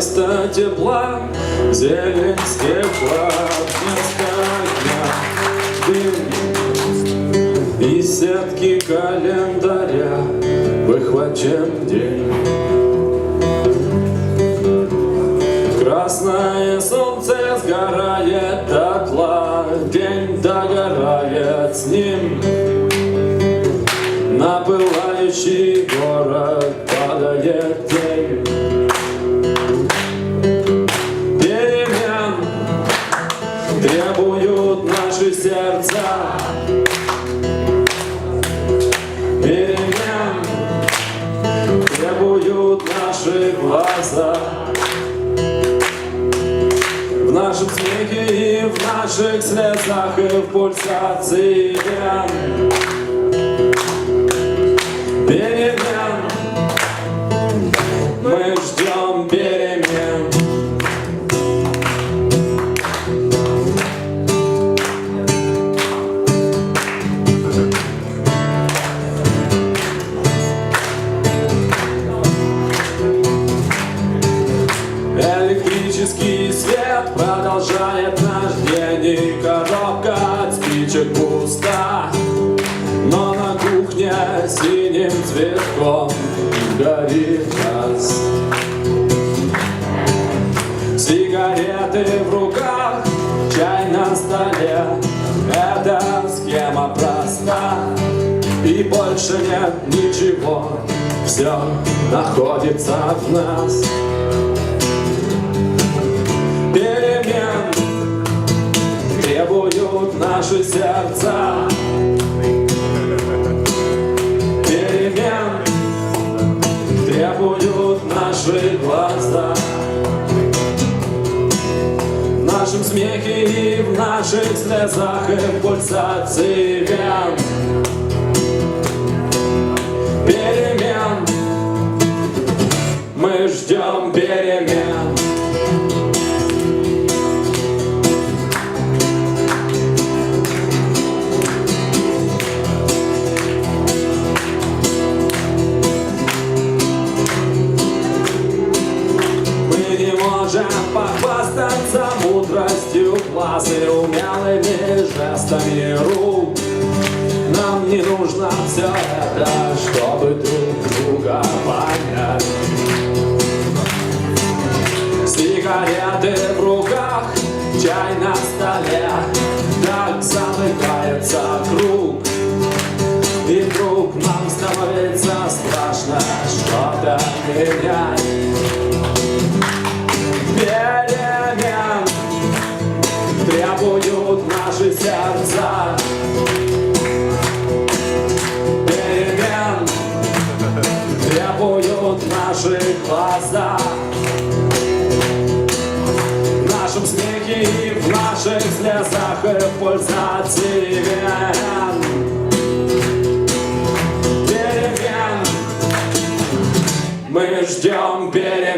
Вместо тепла зелень стекла Вместо огня дым И сетки календаря Выхвачен день. Красное солнце сгорает дотла День догорает с ним. На пылающий город падает тень требуют наши сердца. Перемен. Требуют наши глаза. В нашем смехе и в наших слезах и в пульсации вен. Перемен. Мы ждем перемен продолжает наш день И коробка от спичек пуста Но на кухне синим цветком горит газ Сигареты в руках, чай на столе Эта схема проста И больше нет ничего Все находится в нас наши сердца. Перемен требуют наши глаза. В нашем смехе и в наших слезах и пульсации вен. Перемен мы ждем перемен. Можем похвастаться мудростью глаз и умелыми жестами рук. Нам не нужно все это, чтобы друг друга понять. Сигареты в руках, чай на столе, так замыкается круг. И вдруг нам становится страшно что-то менять. Сердца. Перемен требуют наши глаза. В нашем смехе и в наших слезах и пульсации. Перемен мы ждем перемен.